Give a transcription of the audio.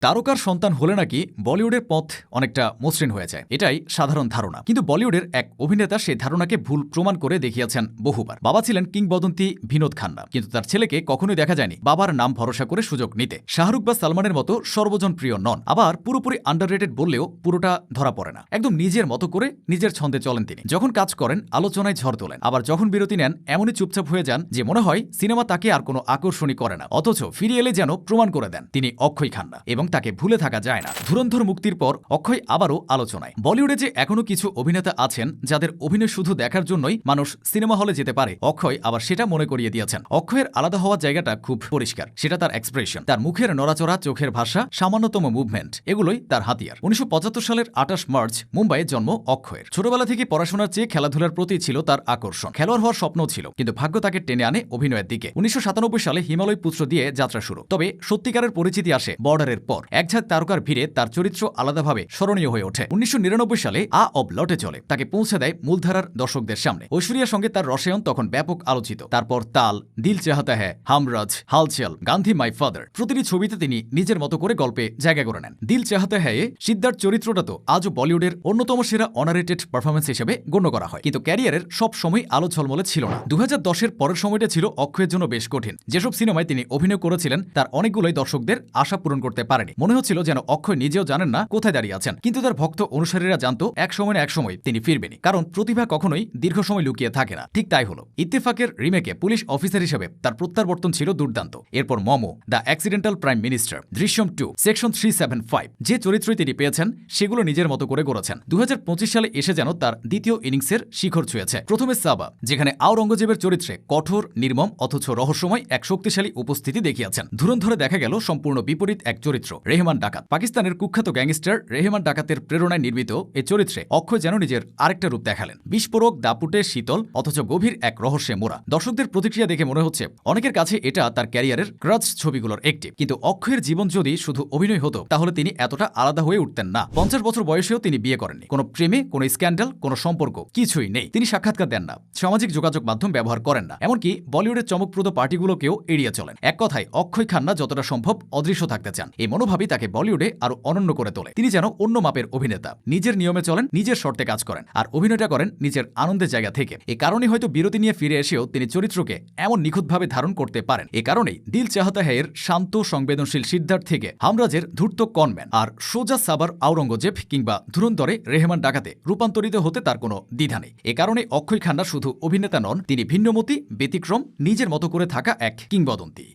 তারকার সন্তান হলে নাকি বলিউডের পথ অনেকটা মসৃণ হয়ে যায়। এটাই সাধারণ ধারণা। কিন্তু বলিউডের এক অভিনেতা সেই ধারণাকে ভুল প্রমাণ করে দেখিয়েছেন বহুবার। বাবা ছিলেন কিংবদন্তি বিনোদ খান্না। কিন্তু তার ছেলেকে কখনোই দেখা যায়নি। বাবার নাম ভরসা করে সুযোগ নিতে। শাহরুখ বা সালমানের মতো সর্বজন প্রিয় নন। আবার পুরোপুরি আন্ডাররেটেড বললেও পুরোটা ধরা পড়ে না। একদম নিজের মতো করে নিজের ছন্দে চলেন তিনি। যখন কাজ করেন, আলোচনায় ঝড় তোলেন। আবার যখন বিরতি নেন, এমনই চুপচাপ হয়ে যান যে মনে হয় সিনেমা তাকে আর কোনো আকর্ষণই করে না। অথচ ফিরে এলে যেন প্রমাণ করে দেন তিনি অক্ষয় খান্না। এবং তাকে ভুলে থাকা যায় না। ধুরন্ধর মুক্তির পর অক্ষয় আবারও আলোচনায়। বলিউডে যে এখনও কিছু অভিনেতা আছেন, যাদের অভিনয় শুধু দেখার জন্যই মানুষ সিনেমা হলে যেতে পারে, অক্ষয় আবার সেটা মনে করিয়ে দিয়েছেন। অক্ষয়ের আলাদা হওয়ার জায়গাটা খুব পরিষ্কার। সেটা তার এক্সপ্রেশন তার মুখের নড়াচড়া, চোখের ভাষা, সামান্যতম মুভমেন্ট এগুলোই তার হাতিয়ার। উনিশশো পঁচাত্তর সালের আঠাশ মার্চ, মুম্বাইয়ে জন্ম অক্ষয়ের। ছোটবেলা থেকে পড়াশোনার চেয়ে খেলাধুলার প্রতি ছিল তার আকর্ষণ। খেলোয়াড় হওয়ার স্বপ্ন ছিল, কিন্তু ভাগ্য তাকে টেনে আনে অভিনয়ের দিকে। উনিশশো সাতানব্বই সালে হিমালয় পুত্র দিয়ে যাত্রা শুরু। তবে সত্যিকারের পরিচিতি আসে বর্ডারের পর। একঝাঁক তারকার ভিড়ে তার চরিত্র আলাদাভাবে স্মরণীয় হয়ে ওঠে। উনিশশো নিরানব্বই সালে আ অব লটে চলে। তাকে পৌঁছে দেয় মূলধারার দর্শকদের সামনে। ঐশ্বরিয়ার সঙ্গে তার রসায়ন তখন ব্যাপক আলোচিত। তারপর তাল, দিল চাহাতা হ্যাঁ হামরাজ, হালচাল, গান্ধী মাই ফাদার প্রতিটি ছবিতে তিনি নিজের মতো করে গল্পে জায়গা করে নেন। দিল চাহাতা হ্যাঁ সিদ্ধার্থ চরিত্রটা তো আজও বলিউডের অন্যতম সেরা অনারেটেড পারফরমেন্স হিসেবে গণ্য করা হয়। কিন্তু ক্যারিয়ারের সব সময় আলো ঝলমলে ছিল না। দু হাজার দশের পরের সময়টা ছিল অক্ষয়ের জন্য বেশ কঠিন। যেসব সিনেমায় তিনি অভিনয় করেছিলেন, তার অনেকগুলোই দর্শকদের আশা পূরণ করতে পারেনি। মনে হচ্ছিল যেন অক্ষয় নিজেও জানেন না কোথায় দাঁড়িয়ে আছেন। কিন্তু তার ভক্ত অনুসারীরা জানতো, এক সময় না এক সময় তিনি ফিরবেনি কারণ প্রতিভা কখনোই দীর্ঘ সময় লুকিয়ে থাকে না। ঠিক তাই হলো। ইত্তেফাকের রিমেকে পুলিশ অফিসার হিসেবে তার প্রত্যাবর্তন ছিল দুর্দান্ত। এরপর Mom, the accidental prime minister, Drishyam two, section three seven five, যে চরিত্রই তিনি পেয়েছেন, সেগুলো নিজের মতো করে গড়েছেন। দু সালে এসে যেন তার দ্বিতীয় ইনিংসের শিখর ছুঁয়েছে। প্রথমে সাবা, যেখানে আওরঙ্গজেবের চরিত্রে কঠোর, নির্মম, অথচ রহস্যময় এক শক্তিশালী উপস্থিতি দেখিয়েছেন। ধুরন্ধরে দেখা গেল সম্পূর্ণ বিপরীত এক চরিত্র। রেহমান ডাকাত। পাকিস্তানের কুখ্যাত গ্যাংস্টার রেহমান ডাকাতের প্রেরণায় নির্মিত এ চরিত্রে অক্ষয় যেন নিজের আরেকটা রূপ দেখালেন। বিস্ফোরক, দাপুটে, শীতল, অথচ গভীর এক রহস্যে মোড়া। দর্শকদের প্রতিক্রিয়া দেখে মনে হচ্ছে, অনেকের কাছে এটা তার ক্যারিয়ারের ক্রাচ ছবিগুলোর একটি। কিন্তু অক্ষয়ের জীবন যদি শুধু অভিনয় হতো, তাহলে তিনি এতটা আলাদা হয়ে উঠতেন না। পঞ্চাশ বছর বয়সেও তিনি বিয়ে করেননি। কোনো প্রেমে, কোনো স্ক্যান্ডাল, কোনো সম্পর্ক কিছুই নেই। তিনি সাক্ষাৎকার দেন না, সামাজিক যোগাযোগ মাধ্যম ব্যবহার করেন না। এমনকি বলিউডের চমকপ্রদ পার্টিগুলোকেও এড়িয়ে চলেন। এক কথায়, অক্ষয় খান্না যতটা সম্ভব অদৃশ্য থাকতে চান। এই মনোভাবই তাকে বলিউডে আরও অনন্য করে তোলে। তিনি যেন অন্য মাপের অভিনেতা। নিজের নিয়মে চলেন, নিজের শর্তে কাজ করেন, আর অভিনয়টা করেন নিজের আনন্দের জায়গা থেকে। এ কারণে হয়তো বিরতি নিয়ে ফিরে এসেও তিনি চরিত্রকে এমন নিখুঁতভাবে ধারণ করতে পারেন। এ কারণেই দিল চাহাতা হেয়ের শান্ত, সংবেদনশীল সিদ্ধার্থ থেকে হামরাজের ধূর্ত কনম্যান আর সোজা সাবার আওরঙ্গজেব কিংবা ধুরন্তরে রেহমান ডাকাতে রূপান্তরিত হতে তার কোনো দ্বিধা নেই। এ কারণে অক্ষয় খান্না শুধু অভিনেতা নন, তিনি ভিন্নমতি, ব্যতিক্রম, নিজের মতো করে থাকা এক কিংবদন্তি।